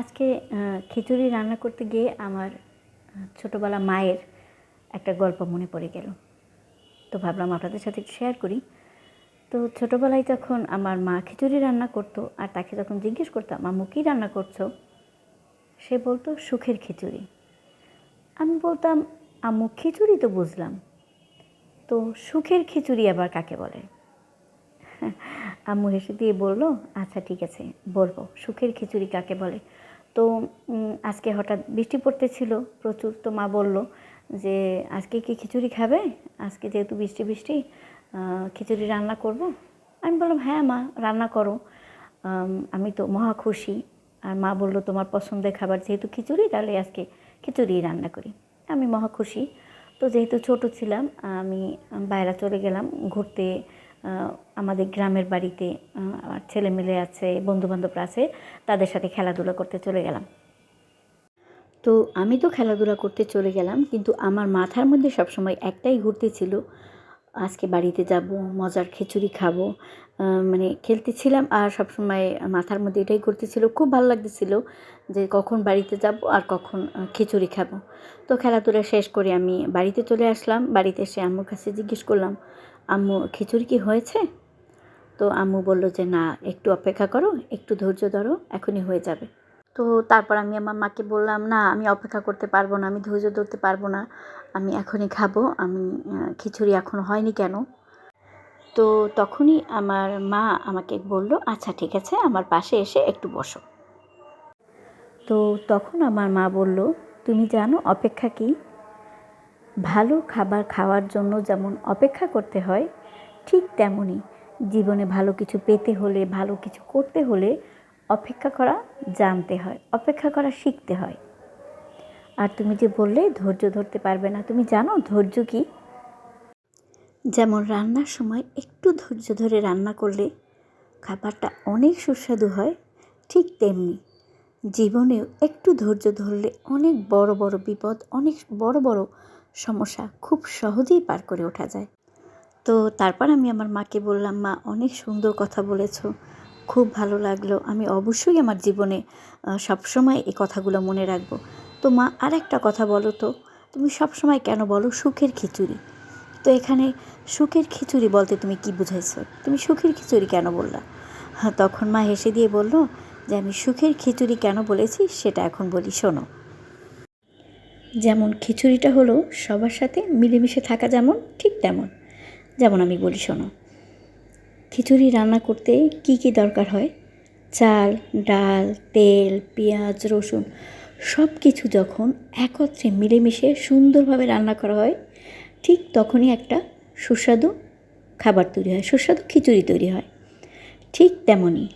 আজকে খিচুড়ি রান্না করতে গিয়ে আমার ছোটোবেলা মায়ের একটা গল্প মনে পড়ে গেল। তো ভাবলাম আপনাদের সাথে একটু শেয়ার করি। তো ছোটোবেলায় যখন আমার মা খিচুড়ি রান্না করতো আর তাকে যখন জিজ্ঞেস করতাম আম্মু কী রান্না করছ? সে বলতো, সুখের খিচুড়ি। আমি বলতাম, আম্মু, খিচুড়ি তো বুঝলাম। তো সুখের খিচুড়ি আবার কাকে বলে? আম্মু হেসে দিয়ে বলল আচ্ছা ঠিক আছে, বলব। সুখের খিচুড়ি কাকে বলে? তো আজকে হঠাৎ বৃষ্টি পড়তেছিল, প্রচুর। তো মা বলল যে, আজকে কি খিচুড়ি খাবে? আজকে যেহেতু বৃষ্টি বৃষ্টি খিচুড়ি রান্না করব? আমি বললাম হ্যাঁ মা, রান্না করো। আমি তো মহা খুশি। আর মা বলল, তোমার পছন্দের খাবার যেহেতু খিচুড়ি, তাহলে আজকে খিচুড়ি রান্না করি। আমি মহা খুশি। তো যেহেতু ছোট ছিলাম, আমি বাইরে চলে গেলাম ঘুরতে। আমাদের গ্রামের বাড়িতে আমার ছেলে মেলে আছে, বন্ধুবান্ধবরা আছে, তাদের সাথে খেলাধুলা করতে চলে গেলাম। তো আমি তো খেলাধুলা করতে চলে গেলাম, কিন্তু আমার মাথার মধ্যে সবসময় একটাই ঘুরতে ছিল, আজকে বাড়িতে যাব, মজার খিচুড়ি খাব মানে খেলতেছিলাম, আর সবসময় মাথার মধ্যে এটাই ঘুরতেছিল খুব ভালো লাগতেছিল যে কখন বাড়িতে যাব আর কখন খিচুড়ি খাব। তো খেলাধুলা শেষ করে আমি বাড়িতে চলে আসলাম, বাড়িতে এসে আমার কাছে জিজ্ঞেস করলাম আম্মু খিচুড়ি কি হয়েছে? তো আম্মু বলল যে, না, একটু অপেক্ষা করো, একটু ধৈর্য ধরো, এখনই হয়ে যাবে। তো তারপর আমি আমার মাকে বললাম, না, আমি অপেক্ষা করতে পারব না, আমি ধৈর্য ধরতে পারব না, আমি এখনই খাব, আমি খিচুড়ি এখন হয়নি কেন? তো তখনই আমার মা আমাকে বলল আচ্ছা ঠিক আছে, আমার পাশে এসে একটু বসো। তো তখন আমার মা বলল, তুমি জানো অপেক্ষা কি? ভালো খাবার খাওয়ার জন্য যেমন অপেক্ষা করতে হয়, ঠিক তেমনই জীবনে ভালো কিছু পেতে হলে, ভালো কিছু করতে হলে অপেক্ষা করা জানতে হয়, অপেক্ষা করা শিখতে হয়। আর তুমি যে বললে ধৈর্য ধরতে পারবে না, তুমি জানো ধৈর্য কি? যেমন রান্নার সময় একটু ধৈর্য ধরে রান্না করলে খাবারটা অনেক সুস্বাদু হয়, ঠিক তেমনি জীবনেও একটু ধৈর্য ধরলে অনেক বড় বড় বিপদ, অনেক বড় বড় সমস্যা খুব সহজেই পার করে ওঠা যায়। তো তারপর আমি আমার মাকে বললাম, মা, অনেক সুন্দর কথা বলেছ, খুব ভালো লাগল। আমি অবশ্যই আমার জীবনে সবসময় এই কথাগুলো মনে রাখব। তো মা আর একটা কথা বলো তো, তুমি সবসময় কেন বলো সুখের খিচুড়ি? তো এখানে সুখের খিচুড়ি বলতে তুমি কি বুঝাইছো? তুমি সুখের খিচুড়ি কেন বললা? হ্যাঁ তখন মা হেসে দিয়ে বলল, যে আমি সুখের খিচুড়ি কেন বলেছি, সেটা এখন বলি, শোনো। যেমন খিচুড়িটা হলো সবার সাথে মিলেমিশে থাকা যেমন, ঠিক তেমন। যেমন আমি বলি, শোনো। খিচুড়ি রান্না করতে কি কি দরকার হয়? চাল, ডাল, তেল, পেঁয়াজ, রসুন সব কিছু যখন একত্রে মিলেমিশে সুন্দরভাবে রান্না করা হয়, ঠিক তখনই একটা সুস্বাদু খাবার তৈরি হয়, সুস্বাদু খিচুড়ি তৈরি হয়। ঠিক তেমনই।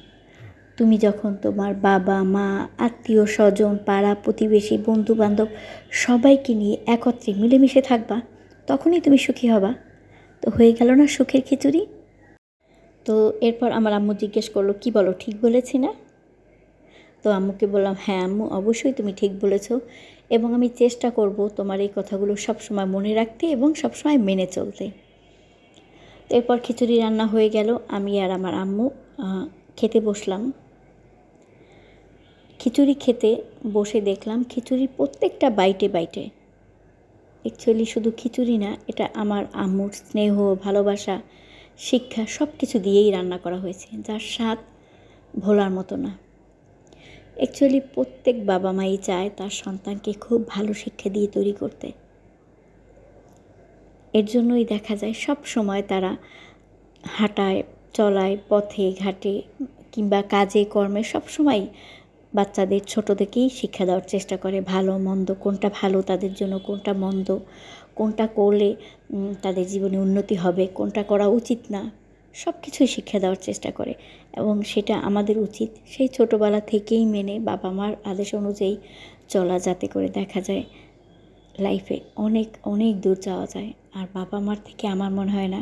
তুমি যখন তোমার বাবা, মা, আত্মীয়, স্বজন, পাড়া, প্রতিবেশী বন্ধু বান্ধব সবাইকে নিয়ে একত্রে মিলেমিশে থাকবা, তখনই তুমি সুখী হবা। তো হয়ে গেল না সুখের খিচুড়ি? তো এরপর আমার আম্মু জিজ্ঞেস করল, কি বলো, ঠিক বলেছি না? তো আম্মুকে বললাম হ্যাঁ আম্মু, অবশ্যই তুমি ঠিক বলেছ এবং আমি চেষ্টা করব তোমার এই কথাগুলো সবসময় মনে রাখতে এবং সবসময় মেনে চলতে। তো এরপর খিচুড়ি রান্না হয়ে গেল, আমি আর আমার আম্মু খেতে বসলাম। খিচুড়ি খেতে বসে দেখলাম খিচুড়ির প্রত্যেকটা বাইটে বাইটে। অ্যাকচুয়ালি শুধু খিচুড়ি না, এটা আমার আম্মুর স্নেহ, ভালোবাসা, শিক্ষা সব কিছু দিয়েই রান্না করা হয়েছে, যার স্বাদ ভোলার মতো না। অ্যাকচুয়ালি প্রত্যেক বাবা মাই চায় তার সন্তানকে খুব ভালো শিক্ষা দিয়ে তৈরি করতে। এর জন্যই দেখা যায় সব সময় তারা হাঁটায়, চলায়, পথে, ঘাটে কিংবা কাজে, কর্মে সব সময় বাচ্চাদের ছোটো থেকেই শিক্ষা দেওয়ার চেষ্টা করে, ভালো, মন্দ, কোনটা ভালো তাদের জন্য, কোনটা মন্দ, কোনটা করলে তাদের জীবনে উন্নতি হবে, কোনটা করা উচিত না সব কিছুই শিক্ষা দেওয়ার চেষ্টা করে। এবং সেটা আমাদের উচিত, সেই ছোটোবেলা থেকেই মেনে বাবা মার আদেশ অনুযায়ী চলা যাতে করে দেখা যায়, লাইফে অনেক অনেক দূর যাওয়া যায়। আর বাবা মার থেকে আমার মনে হয় না,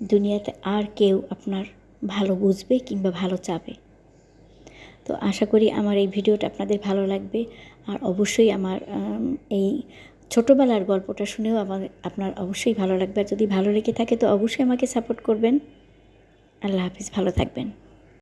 দুনিয়াতে আর কেউ আপনার ভালো বুঝবে কিংবা ভালো চাবে। তো আশা করি আমার এই ভিডিওটা আপনাদের ভালো লাগবে। আর অবশ্যই আমার এই ছোটোবেলার গল্পটা শুনেও আমার, আপনার অবশ্যই ভালো লাগবে। আর যদি ভালো লেগে থাকে তো অবশ্যই আমাকে সাপোর্ট করবেন। আল্লাহ হাফিজ, ভালো থাকবেন।